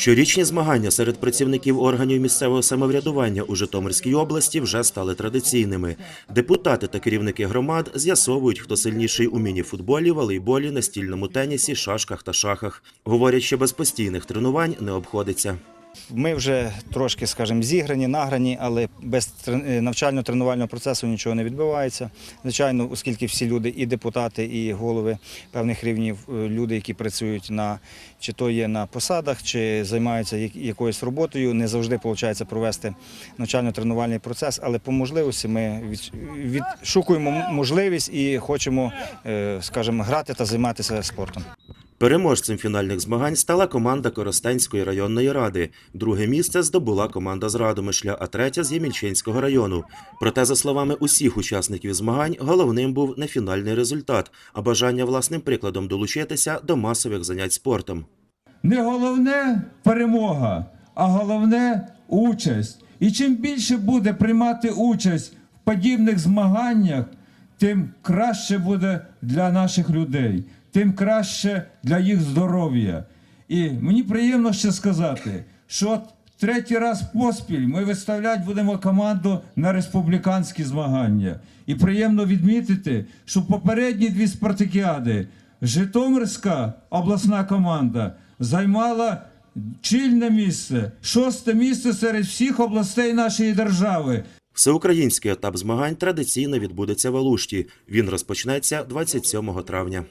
Щорічні змагання серед працівників органів місцевого самоврядування у Житомирській області вже стали традиційними. Депутати та керівники громад з'ясовують, хто сильніший у міні-футболі, волейболі, настільному тенісі, шашках та шахах. Говорять, що без постійних тренувань не обходиться. Ми вже трошки, скажімо, зіграні, награні, але без е, навчально-тренувального процесу нічого не відбувається. Звичайно, оскільки всі люди, і депутати, і голови певних рівнів, е, люди, які працюють на чи то є на посадах, чи займаються якоюсь роботою, не завжди виходить провести навчально-тренувальний процес, але по можливості ми від- відшукуємо можливість і хочемо, е, скажімо, грати та займатися спортом. Переможцем фінальних змагань стала команда Коростенської районної ради. Друге місце здобула команда з Радомишля, а третя з Ємільчинського району. Проте, за словами усіх учасників змагань, головним був не фінальний результат, а бажання власним прикладом долучитися до масових занять спортом. Не головне перемога, а головне участь. І чим більше буде приймати участь в подібних змаганнях, тим краще буде для наших людей, тим краще для їх здоров'я. І мені приємно ще сказати, що от третій раз поспіль ми виставляти будемо команду на республіканські змагання. І приємно відмітити, що попередні дві спартакіади Житомирська обласна команда займала чільне місце, шосте місце серед всіх областей нашої держави. Всеукраїнський етап змагань традиційно відбудеться в Алушті. Він розпочнеться 27 травня.